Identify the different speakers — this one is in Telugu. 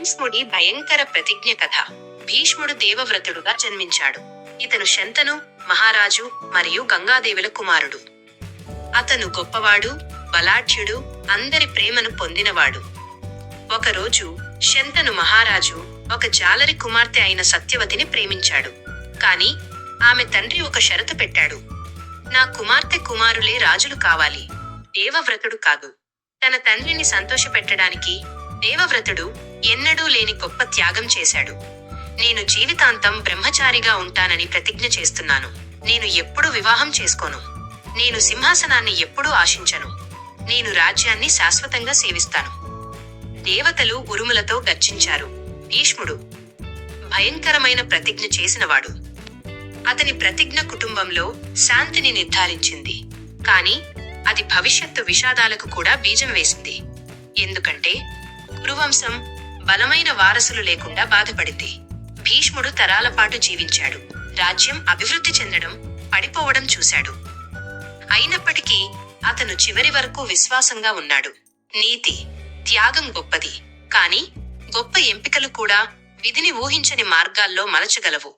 Speaker 1: భీష్ముడి భయంకర ప్రతిజ్ఞ కథ. భీష్ముడు దేవవ్రతుడుగా జన్మించాడు. ఇతను శంతను మహారాజు మరియు గంగాదేవుల కుమారుడు. అతను గొప్పవాడు బలాఢ్యుడు అందరి ప్రేమను పొందినవాడు. ఒకరోజు శంతను మహారాజు ఒక జాలరి కుమార్తె అయిన సత్యవతిని ప్రేమించాడు. కాని ఆమె తండ్రి ఒక షరతు పెట్టాడు. నా కుమార్తె కుమారులే రాజులు కావాలి. దేవవ్రతుడు కాదు. తన తండ్రిని సంతోషపెట్టడానికి దేవవ్రతుడు ఎన్నడూ లేని గొప్ప త్యాగం చేశాడు. నేను జీవితాంతం బ్రహ్మచారిగా ఉంటానని ప్రతిజ్ఞ చేస్తున్నాను. నేను ఎప్పుడూ వివాహం చేసుకోను. నేను సింహాసనాన్ని ఎప్పుడూ ఆశించను. నేను రాజ్యాన్ని శాశ్వతంగా సేవిస్తాను. దేవతలు ఉరుములతో గర్జించారు. భీష్ముడు భయంకరమైన ప్రతిజ్ఞ చేసినవాడు. అతని ప్రతిజ్ఞ కుటుంబంలో శాంతిని నిర్ధారించింది. కాని అది భవిష్యత్తు విషాదాలకు కూడా బీజం వేసింది. ఎందుకంటే కురువంశం బలమైన వారసులు లేకుండా బాధపడింది. భీష్ముడు తరాల పాటు జీవించాడు. రాజ్యం అభివృద్ధి చెందడం పడిపోవడం చూశాడు. అయినప్పటికీ అతను చివరి వరకు విశ్వాసంగా ఉన్నాడు. నీతి త్యాగం గొప్పది. కాని గొప్ప ఎంపికలు కూడా విధిని ఊహించని మార్గాల్లో మలచగలవు.